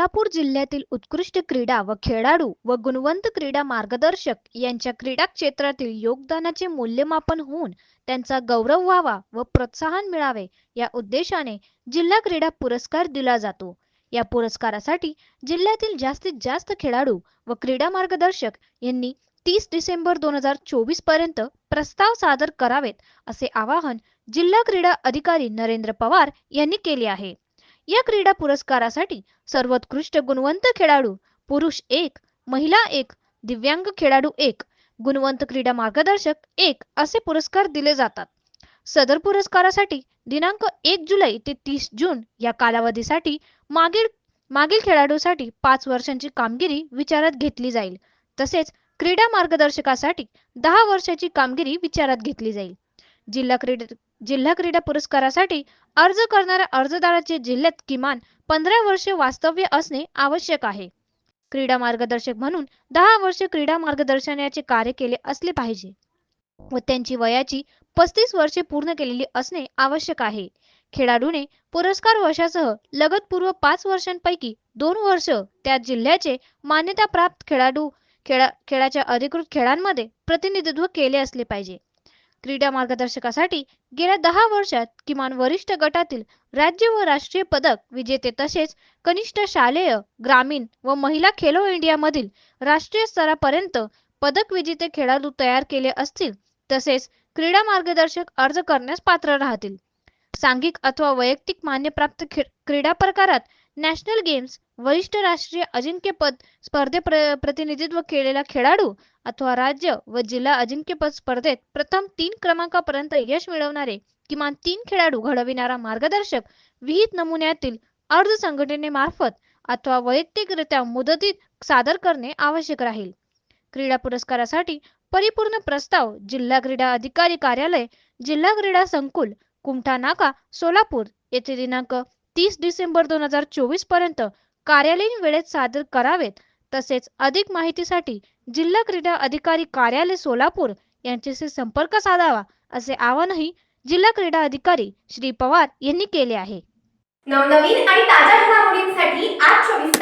सोलापूर जिल्ह्यातील उत्कृष्ट क्रीडा व खेळाडू व गुणवंत क्रीडा मार्गदर्शक यांच्या क्रीडा क्षेत्रातील योगदानाचे मूल्यमापन होऊन त्यांचा गौरव व्हावा व प्रोत्साहन मिळावे या उद्देशाने जिल्हा क्रीडा पुरस्कार दिला जातो. या पुरस्कारासाठी जिल्ह्यातील जास्तीत जास्त खेळाडू व क्रीडा मार्गदर्शक यांनी तीस डिसेंबर दोन हजार चोवीसपर्यंत प्रस्ताव सादर करावेत असे आवाहन जिल्हा क्रीडा अधिकारी नरेंद्र पवार यांनी केले आहे. या क्रीडा पुरस्कारासाठी सर्वोत्कृष्ट गुणवंत खेळाडू पुरुष एक महिला एक दिव्यांग खेळाडू एक गुणवंत क्रीडा मार्गदर्शक एक असे पुरस्कार दिले जातात. सदर पुरस्कारासाठी दिनांक एक जुलै ते तीस जून या कालावधीसाठी मागील मागील खेळाडूसाठी पाच वर्षांची कामगिरी विचारात घेतली जाईल. तसेच क्रीडा मार्गदर्शकासाठी दहा वर्षाची कामगिरी विचारात घेतली जाईल. जिल्हा क्रीडा जिल्हा क्रीडा पुरस्कारासाठी अर्ज करणाऱ्या अर्जदाराचे जिल्ह्यात किमान पंधरा वर्षे वास्तव्य असणे आवश्यक आहे. क्रीडा मार्गदर्शक म्हणून दहा वर्षे क्रीडा मार्गदर्शनाचे कार्य केले असले पाहिजे व त्यांची वयाची पस्तीस वर्षे पूर्ण केलेली असणे आवश्यक आहे. खेळाडूने पुरस्कार वर्षासह लगतपूर्व पाच वर्षांपैकी दोन वर्ष त्या जिल्ह्याचे मान्यताप्राप्त खेळाडू खेळा खेळाच्या अधिकृत खेळांमध्ये प्रतिनिधित्व केले असले पाहिजे. क्रीडा मार्गदर्शकासाठी गेल्या दहा वर्षात किमान वरिष्ठ गटातील राज्य व राष्ट्रीय पदक विजेते तसेच कनिष्ठ शालेय ग्रामीण व महिला खेलो इंडिया मधील राष्ट्रीय स्तरापर्यंत पदक विजेते खेळाडू तयार केले असतील तसेच क्रीडा मार्गदर्शक अर्ज करण्यास पात्र राहतील. सांघिक अथवा वैयक्तिक मान्यप्राप्त खे- क्रीडा प्रकारात नॅशनल गेम्स वरिष्ठ राष्ट्रीय अजिंक्यपद स्पर्धे प्र- प्रतिनिधित्व केलेला खेळाडू अथवा राज्य व जिल्हा अजिंक्यपद स्पर्धेत प्रथम तीन क्रमांकापर्यंत यश मिळवणारे किमान तीन खेळाडू घडविणारा मार्गदर्शक विहित नमुन्यातील अर्ज संघटनेमार्फत अथवा वैयक्तिकरित्या मुदतीत सादर करणे आवश्यक राहील. क्रीडा पुरस्कारासाठी परिपूर्ण प्रस्ताव जिल्हा क्रीडा अधिकारी कार्यालय जिल्हा क्रीडा संकुल कुमठा नाका सोलापूर येथे दिनांक तीस डिसेंबर दोन हजार चोवीसपर्यंत कार्यालयीन वेळेत सादर करावेत. तसेच अधिक माहितीसाठी जिल्हा क्रीडा अधिकारी कार्यालय सोलापूर यांच्याशी संपर्क साधावा असे आवाहनही जिल्हा क्रीडा अधिकारी श्री पवार यांनी केले आहे. नवनवीन आणि ताज्या घडामोडींसाठी आज चोवीस